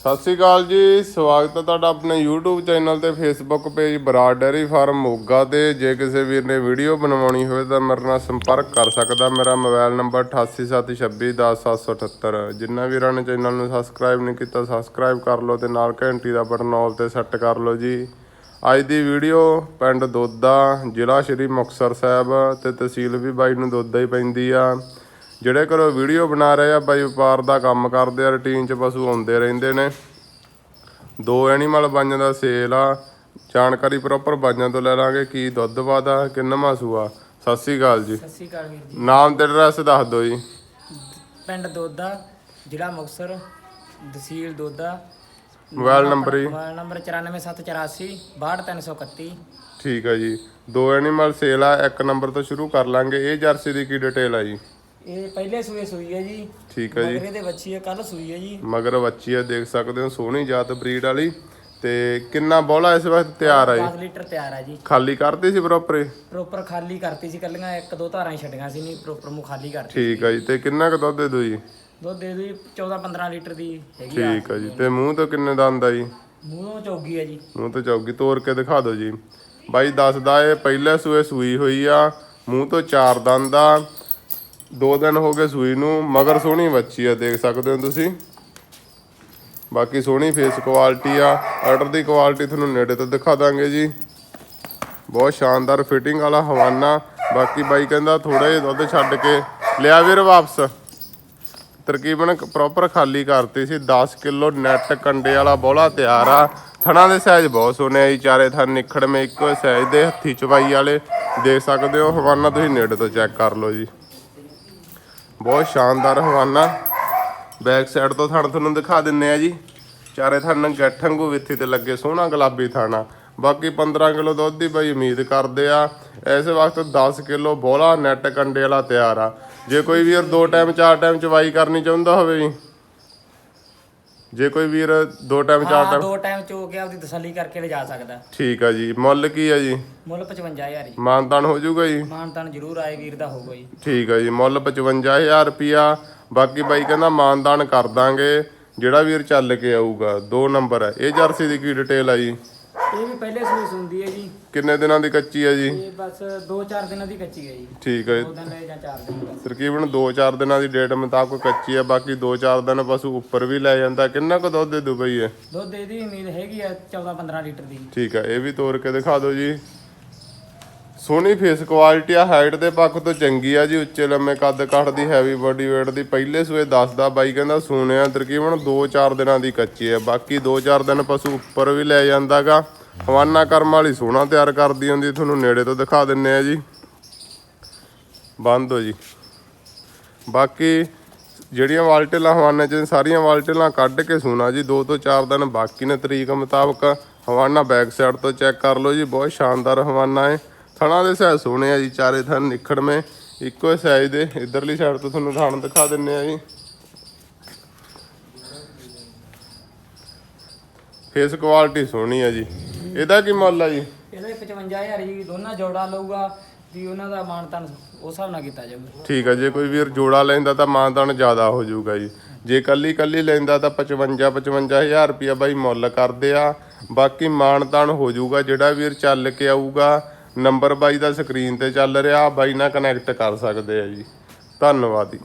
ਸਤਿ ਸ੍ਰੀ ਅਕਾਲ ਜੀ, ਸਵਾਗਤ ਹੈ ਤੁਹਾਡਾ ਆਪਣੇ YouTube ਚੈਨਲ ਤੇ Facebook page Brar dairy farm Moga ਤੇ। ਜੇ ਕਿਸੇ ਵੀਰ ਨੇ ਵੀਡੀਓ ਬਣਵਾਉਣੀ ਹੋਵੇ ਤਾਂ ਮੇਰੇ ਨਾਲ ਸੰਪਰਕ ਕਰ ਸਕਦਾ। ਮੇਰਾ ਮੋਬਾਈਲ ਨੰਬਰ 8876210778 ਜਿੰਨਾ ਵੀਰਾਂ ਨੇ ਚੈਨਲ ਨੂੰ ਸਬਸਕ੍ਰਾਈਬ ਨਹੀਂ ਕੀਤਾ ਸਬਸਕ੍ਰਾਈਬ ਕਰ ਲਓ ਤੇ ਨਾਲ ਘੰਟੀ ਦਾ ਬਟਨ ਆਲ ਤੇ ਸੈੱਟ ਕਰ ਲਓ ਜੀ। ਅੱਜ ਦੀ ਵੀਡੀਓ ਪਿੰਡ ਦੋਦਾ, ਜ਼ਿਲ੍ਹਾ ਸ਼੍ਰੀ ਮੁਕਤਸਰ ਸਾਹਿਬ ਤੇ ਤਹਿਸੀਲ ਵੀ ਬਾਈ ਨੂੰ ਦੋਦਾ ਹੀ ਪੈਂਦੀ ਆ। ਜਿਹੜੇ ਘਰੋਂ ਵੀਡੀਓ ਬਣਾ ਰਹੇ ਆ ਬਾਈ ਵਪਾਰ ਦਾ ਕੰਮ ਕਰਦੇ ਆ ਰੁਟੀਨ 'ਚ ਪਸ਼ੂ ਆਉਂਦੇ ਰਹਿੰਦੇ ਨੇ। ਦੋ ਐਨੀਮਲ ਬਾਈਆਂ ਦਾ ਸੇਲ ਆ। ਜਾਣਕਾਰੀ ਪ੍ਰੋਪਰ ਬਾਈਆਂ ਤੋਂ ਲੈ ਲਾਂਗੇ ਕੀ ਦੁੱਧ ਵਾਦਾ ਕਿੰਨਾ ਸੂਆ ਸਤਿ ਸ੍ਰੀ ਅਕਾਲ ਜੀ। ਸਤਿ ਸ਼੍ਰੀ ਅਕਾਲ ਵੀਰ ਜੀ। ਨਾਮ ਤੇ ਐਡਰੈਸ ਦੱਸ ਦਿਓ ਜੀ। ਪਿੰਡ ਦੋਦਾ ਜ਼ਿਲ੍ਹਾ ਮੁਕਤਸਰ ਤਹਿਸੀਲ ਦੋਦਾ। ਮੋਬਾਈਲ ਨੰਬਰ ਜੀ। ਮੋਬਾਈਲ ਨੰਬਰ 94784 62331 ਠੀਕ ਆ ਜੀ। ਦੋ ਐਨੀਮਲ ਸੇਲ ਆ ਇੱਕ ਨੰਬਰ ਤੋਂ ਸ਼ੁਰੂ ਕਰ ਲਾਂਗੇ। ਇਹ ਜਰਸੀ ਦੀ ਕੀ ਡਿਟੇਲ ਆ ਜੀ? ਇਹ ਪਹਿਲੇ ਸੂਏ ਸੂਈ ਹੈ ਜੀ। ਠੀਕ ਆ ਜੀ। ਮਗਰੇ ਦੇ ਬੱਚੀ ਹੈ ਕੱਲ ਸੂਈ ਹੈ ਜੀ। ਮਗਰ ਬੱਚੀ ਆ ਦੇਖ ਸਕਦੇ ਹੋ ਸੋਹਣੀ ਜਾਤ ਬਰੀਡ ਵਾਲੀ। ਤੇ ਕਿੰਨਾ ਬੋਲਾ ਇਸ ਵਕਤ ਤਿਆਰ ਆ ਜੀ 5 ਲੀਟਰ ਤਿਆਰ ਹੈ ਜੀ। ਖਾਲੀ ਕਰਤੀ ਸੀ ਪ੍ਰੋਪਰ ਪ੍ਰੋਪਰ ਖਾਲੀ ਕਰਤੀ ਸੀ ਕੱਲੀਆਂ ਇੱਕ ਦੋ ਧਾਰਾਂ ਹੀ ਛੱਡੀਆਂ ਸੀ ਨਹੀਂ ਪ੍ਰੋਪਰ ਮੂੰਹ ਖਾਲੀ ਕਰਤੀ ਠੀਕ ਆ ਜੀ ਤੇ ਕਿੰਨਾ ਕੁ ਦੁੱਧ ਦੇ ਦੋ ਜੀ? ਦੁੱਧ ਦੇ ਦੂ 14 15 ਲੀਟਰ ਦੀ ਹੈਗੀ ਆ। ਠੀਕ ਆ ਜੀ ਤੇ ਮੂੰਹ ਤੋਂ ਕਿੰਨੇ ਦੰਦ ਆ ਜੀ? ਮੂੰਹੋਂ ਚੌਗੀ ਹੈ ਜੀ। ਮੂੰਹ ਤੋਂ ਚੌਗੀ ਤੋੜ ਕੇ ਦਿਖਾ ਦਿਓ ਜੀ। ਬਾਈ ਦੱਸਦਾ ਇਹ ਪਹਿਲੇ ਸੂਏ ਸੂਈ ਹੋਈ ਆ ਮੂੰਹ ਤੋਂ ਚਾਰ ਦੰਦ ਆ ਦੋ ਦਿਨ ਹੋ ਗਏ ਸੂਈ ਨੂੰ, ਮਗਰ ਸੋਹਣੀ ਬੱਚੀ ਆ, ਦੇਖ ਸਕਦੇ ਹੋ ਤੁਸੀਂ। ਬਾਕੀ ਸੋਹਣੀ ਫੇਸ ਕੁਆਲਿਟੀ ਆ ਆਰਡਰ ਦੀ ਕੁਆਲਿਟੀ ਤੁਹਾਨੂੰ ਨੇੜੇ ਤੋਂ ਦਿਖਾ ਦਾਂਗੇ ਜੀ। ਬਹੁਤ ਸ਼ਾਨਦਾਰ ਫਿਟਿੰਗ ਵਾਲਾ ਹਵਾਨਾ। ਬਾਕੀ ਬਾਈ ਕਹਿੰਦਾ ਥੋੜਾ ਜਿਹਾ ਦੁੱਧ ਛੱਡ ਕੇ ਲਿਆ ਵੀਰ ਵਾਪਸ। ਤਕਰੀਬਨ ਪ੍ਰੋਪਰ ਖਾਲੀ ਕਰਤੀ ਸੀ 10 ਕਿਲੋ ਨੈਟ ਕੰਡੇ ਵਾਲਾ ਬੋਲਾ ਤਿਆਰ ਆ। ਥਣਾ ਦੇ ਸਾਈਜ਼ ਬਹੁਤ ਸੋਹਣੇ ਆ ਜੀ, ਚਾਰੇ ਥਣ ਨਿਖੜਵੇਂ, ਇੱਕੋ ਸਾਈਜ਼ ਦੇ ਹੱਥੀ ਚਵਾਈ ਵਾਲੇ। ਦੇਖ ਸਕਦੇ ਹੋ ਹਵਾਨਾ, ਤੁਸੀਂ ਨੇੜੇ ਤੋਂ ਚੈੱਕ ਕਰ ਲਓ ਜੀ। ਬਹੁਤ ਸ਼ਾਨਦਾਰ ਹਵਾਨਾ। ਬੈਕ ਸਾਈਡ ਤੋਂ ਥਣ ਤੁਹਾਨੂੰ ਦਿਖਾ ਦਿੰਨੇ ਆ ਜੀ। ਚਾਰੇ ਥਣ ਗੱਠੰਗੂ ਵਿੱਥੀ ਤੇ ਲੱਗੇ ਸੋਹਣਾ ਗੁਲਾਬੀ ਥਾਣਾ। ਬਾਕੀ 15 ਕਿਲੋ ਦੁੱਧ ਦੀ ਬਈ ਉਮੀਦ ਕਰਦੇ ਆ। ਇਸ ਵਕਤ 10 ਕਿਲੋ ਬੋਲਾ ਨੈਟ ਕੰਡੇ ਵਾਲਾ ਤਿਆਰ ਆ। ਜੇ ਕੋਈ ਵੀਰ ਦੋ ਟਾਈਮ ਚਾਰ ਟਾਈਮ ਚਵਾਈ ਕਰਨੀ ਚਾਹੁੰਦਾ ਹੋਵੇ ਜੀ ਕੋਈ ਵੀਰ ਦੋ ਟਾਈਮ ਚਾਰ ਹਾਂ ਟਾਈਮ ਦੋ ਟਾਈਮ ਚੋ ਕੇ ਆਪਦੀ ਤਸੱਲੀ ਕਰਕੇ ਲਿਜਾ ਸਕਦਾ। ਠੀਕ ਆ ਜੀ। ਮੁੱਲ ਕੀ ਆ ਜੀ? ਮੁੱਲ 55000 ਜੀ। ਮਾਨਤਾਨ ਹੋ ਜਾਊਗਾ ਜੀ? ਮਾਨਤਾਨ ਜ਼ਰੂਰ ਆਏ ਵੀਰ ਦਾ ਹੋਊਗਾ ਜੀ। ਠੀਕ ਆ ਜੀ ਮੁੱਲ 55000 ਰੁਪਿਆ ਬਾਕੀ ਬਾਈ ਕਹਿੰਦਾ ਮਾਨਦਾਨ ਕਰ ਦਾਂਗੇ। ਜਿਹੜਾ ਵੀਰ ਚੱਲ ਕੇ ਆਊਗਾ ਦੋ ਨੰਬਰ ਹੈ ਇਹ ਜਰਸੀ ਦੀ ਕੀ ਡਿਟੇਲ ਆ ਜੀ? ਇਹ ਵੀ ਪਹਿਲੇ ਸੂਈ ਸੁੰਦੀ ਹੈ ਜੀ। ਕਿੰਨੇ ਦਿਨਾਂ ਦੀ ਕੱਚੀ ਆ ਜੀ? ਇਹ ਬਸ 2-4 ਦਿਨਾਂ ਦੀ ਕੱਚੀ ਹੈ ਜੀ। ਠੀਕ ਹੈ ਦੋ ਦਿਨ ਲੈ ਜਾਂ 4 ਦਿਨ ਬਸ। ਤਕਰੀਬਨ 2-4 ਦਿਨਾਂ ਦੀ ਡੇਟ ਮੁਤਾਬਕ ਕੱਚੀ ਆ ਬਾਕੀ 2-4 ਦਿਨ ਪਸ਼ੂ ਉੱਪਰ ਵੀ ਲੈ ਜਾਂਦਾ। ਕਿੰਨਾ ਕੁ ਦੁੱਧ ਦੇ ਦੁਬਈ ਹੈ? ਦੁੱਧ ਇਹਦੀ ਉਮੀਦ ਹੈਗੀ ਆ 14-15 ਲੀਟਰ ਦੀ। ਠੀਕ ਹੈ ਇਹ ਵੀ ਤੋੜ ਕੇ ਦਿਖਾ ਦਿਓ ਜੀ। ਸੋਹਣੀ ਫੇਸ ਕੁਆਲਿਟੀ ਆ ਹਾਈਟ ਦੇ ਪੱਖ ਤੋਂ ਚੰਗੀ ਆ ਜੀ ਉੱਚੇ ਲੰਮੇ ਕੱਦ ਕਾਠ ਦੀ ਹੈਵੀ ਬੋਡੀ weight ਦੀ। ਪਹਿਲੇ ਸੂਏ ਦੱਸਦਾ ਬਾਈ ਕਹਿੰਦਾ ਸੂਣਿਆ ਤਕਰੀਬਨ 2-4 ਦਿਨਾਂ ਦੀ ਕੱਚੀ ਹੈ ਬਾਕੀ 2-4 ਦਿਨ ਪਸ਼ੂ ਉੱਪਰ ਵੀ ਲੈ ਜਾਂਦਾਗਾ। ਹਵਾਨਾ ਕਰਮ ਵਾਲੀ ਸੋਹਣਾ ਤਿਆਰ ਕਰਦੀ ਹੁੰਦੀ, ਤੁਹਾਨੂੰ ਨੇੜੇ ਤੋਂ ਦਿਖਾ ਦਿੰਨੇ ਆ ਜੀ। ਬੰਦ ਹੋ ਜੀ। ਬਾਕੀ ਜਿਹੜੀਆਂ ਵਾਲਟੇਲਾਂ ਹਵਾਨੇ ਚ ਸਾਰੀਆਂ ਵਾਲਟੇਲਾਂ ਕੱਢ ਕੇ ਸੋਨਾ ਜੀ 2 ਤੋਂ 4 ਦਿਨ ਬਾਕੀ ਨੇ ਤਰੀਕ ਮੁਤਾਬਕ। ਹਵਾਨਾ ਬੈਕ ਸਾਈਡ ਤੋਂ ਚੈੱਕ ਕਰ ਲਓ ਜੀ, ਬਹੁਤ ਸ਼ਾਨਦਾਰ ਹਵਾਨਾ ਹੈ ਥਣਾ ਦੇ ਸਾਈਜ਼ ਸੋਹਣੇ ਆ ਜੀ, ਚਾਰੇ ਥਣ ਨਿਖੜਵੇਂ। ਇੱਕੋ ਸਾਈਜ਼ ਦੇ, ਇਧਰਲੀ ਸਾਈਡ ਤੋਂ ਤੁਹਾਨੂੰ ਥਣ ਦਿਖਾ ਦਿੰਨੇ ਆ ਜੀ। ਫੇਸ ਕੁਆਲਿਟੀ ਸੋਹਣੀ ਆ ਜੀ। ਇਹਦਾ ਕੀ ਮੁੱਲ ਆ ਜੀ? ਇਹਦੇ 55000 ਜੀ ਦੋਨਾਂ ਜੋੜਾ ਲਊਗਾ ਵੀ ਉਹਨਾਂ ਦਾ ਮਾਨਤਾਨ ਉਸ ਹਿਸਾਬ ਨਾਲ ਕੀਤਾ ਜਾਊਗਾ। ਠੀਕ ਆ ਜੇ ਕੋਈ ਵੀਰ ਜੋੜਾ ਲੈਂਦਾ ਤਾਂ ਮਾਨਦਾਨ ਜ਼ਿਆਦਾ ਹੋ ਜਾਊਗਾ ਜੀ। ਜੇ ਕੱਲੀ ਕੱਲੀ ਲੈਂਦਾ ਤਾਂ 55 55000 ਰੁਪਇਆ ਬਾਈ ਮੁੱਲ ਕਰਦੇ ਆ। ਬਾਕੀ ਮਾਨਦਾਨ ਹੋ ਜਾਊਗਾ ਜਿਹੜਾ ਵੀਰ ਚੱਲ ਕੇ ਆਊਗਾ ਨੰਬਰ ਬਾਈ ਦਾ ਸਕਰੀਨ ਤੇ ਚੱਲ ਰਿਹਾ ਬਾਈ ਨਾਲ ਕਨੈਕਟ ਕਰ ਸਕਦੇ ਆ ਜੀ। ਧੰਨਵਾਦ ਜੀ।